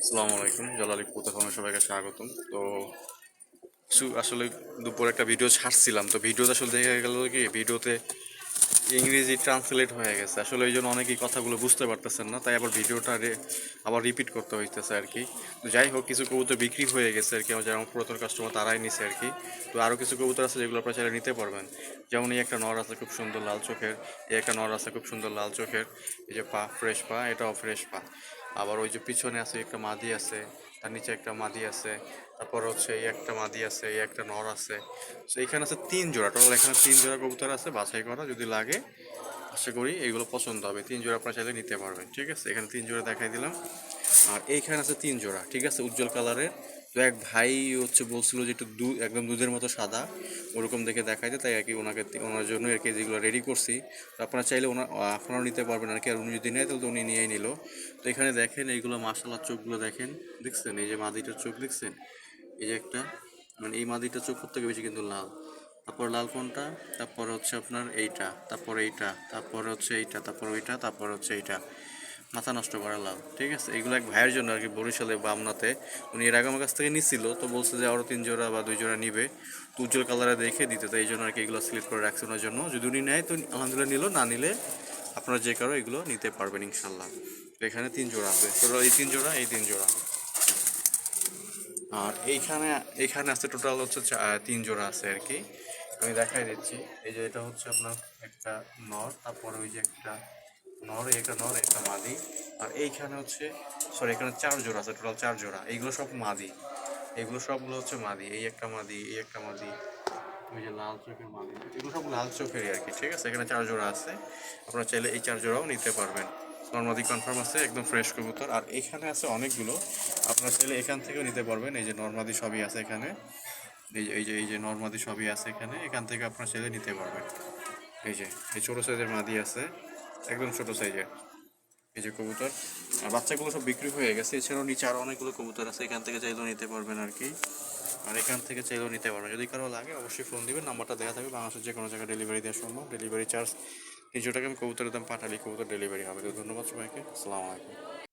আসসালামু আলাইকুম, জালালি কোথাও সবাইকে স্বাগতম। তো আসলে দুপুরে একটা ভিডিও ছাড়ছিলাম, তো ভিডিওতে আসলে দেখা গেল কি ভিডিওতে ইংরেজি ট্রান্সলেট হয়ে গেছে। আসলে ওই জন্য অনেকেই কথাগুলো বুঝতে পারতেছেন না, তাই আবার ভিডিওটা আবার রিপিট করতে হইতেছে আর কি। তো যাই হোক, কিছু কবুতর বিক্রি হয়ে গেছে আর কি, আমার যারা পুরাতন কাস্টমার তারাই নিছে আর কি। তো আরও কিছু কবুতর আছে যেগুলো আপনারা চাইলে নিতে পারবেন। যেমন এই একটা নর আছে খুব সুন্দর লাল চোখের, এই একটা নর আছে খুব সুন্দর লাল চোখের, এই যে পা ফ্রেশ পা, এটাও ফ্রেশ পা। আবার ওই যে পিছনে আছে একটা মাদি আছে তার নিচে একটা মাদি আছে, তারপর হচ্ছে এই একটা মাদি আছে, এই একটা নর আছে। তো এখানে আছে তিন জোড়া। টোটাল এখানে তিন জোড়া কবুতর আছে, বাছাই করা যদি লাগে, আশা করি এগুলো পছন্দ হবে। তিন জোড়া আপনার চাইলে নিতে পারবেন, ঠিক আছে? এখানে তিন জোড়া দেখাই দিলাম। আর এইখানে আছে তিন জোড়া, ঠিক আছে? উজ্জ্বল কালারের। তো এক ভাই হচ্ছে বলছিল যে একটু দুধ একদম দুধের মতো সাদা, ওরকম দেখে দেখাইতে, তাই আর কি ওনাকে ওনার জন্য আর কি যেগুলো রেডি করছি। তো আপনারা চাইলে ওনার আপনারাও নিতে পারবেন আর কি, আর উনি যদি নেয় তাহলে তো উনি নিয়েই নিল। তো এখানে দেখেন, এইগুলো মাসালার চোখগুলো দেখেন, দেখছেন? এই যে মাদিটার চোখ দেখছেন? এই যে একটা মানে এই মাদিটার চোখ থেকে বেশি কিন্তু লাল। তারপর লাল কোনটা? তারপর হচ্ছে আপনার এইটা, তারপর এইটা, তারপর হচ্ছে এইটা, তারপর ওইটা, তারপর হচ্ছে এইটা। মাথা নষ্ট করা লাভ। ঠিক আছে? এগুলো এক ভাইয়ের জন্য আর কি, বরিশালে বামনাতে উনি এর আগে আমার কাছ থেকে নিছিল, তো বলছে যে আরও তিন জোড়া বা দুই জোড়া নিবে। তো উজ্জ্বল কালারে দেখে দিতে, তো এই জন্য আর কি এগুলো সিলেক্ট করে রাখছে ওনার জন্য। যদি উনি নেয়, তো আলহামদুলিল্লাহ নিল, না নিলে আপনারা যে কারও এগুলো নিতে পারবেন ইনশাল্লাহ তো এখানে তিন জোড়া আছে। টোটাল এই তিন জোড়া, এই তিন জোড়া। আর এইখানে এইখানে আছে টোটাল হচ্ছে তিন জোড়া আছে আর কি। আমি দেখাই দিচ্ছি। এই যে এটা হচ্ছে আপনার একটা নর, তারপরে ওই যে একটা নর, একটা নর, একটা মাদি। আর এইখানে হচ্ছে সরি এখানে চার জোড়া আছে টোটাল চার জোড়া। এইগুলো সব মাদি। এগুলো সবগুলো হচ্ছে মাদি। এই একটা মাদি, এই একটা মাদি, ওই যে লাল চোখের মাদি। এগুলো সব লাল চোখেরই আর কি, ঠিক আছে? এখানে চার জোড়া আছে। আপনারা চাইলে এই চার জোড়াও নিতে পারবেন। নর্মাদি কনফার্ম আছে, একদম ফ্রেশ কবুতর। আর এখানে আছে অনেকগুলো। আপনারা চাইলে এখান থেকেও নিতে পারবেন। এই যে নর্মাদি সবই আছে এখানে। এই যে এই যে এই যে নর্মাদি সবই আছে এখানে। এখান থেকে আপনারা চাইলে নিতে পারবেন। এই যে, এই ছোটো সাইজের মাদি আছে। একদম ছোট সাইজে এই যে কবুতর। আর বাচ্চাগুলো সব বিক্রি হয়ে গেছে। এছাড়াও নিচে আরও অনেকগুলো কবুতর আছে। এখান থেকে চাইলেও নিতে পারবেন আর কি। আর এখান থেকে চাইলেও নিতে পারবেন। যদি কারও লাগে, অবশ্যই ফোন দিবেন। নাম্বারটা দেখা থাকবে। বাংলাদেশের যে কোনো জায়গায় ডেলিভারি দেওয়া সম্ভব। ডেলিভারি চার্জ তিনশো টাকা আমি কবুতরের দাম পাঠালি কবুতর ডেলিভারি হবে। তো ধন্যবাদ সবাইকে। আসসালামু আলাইকুম।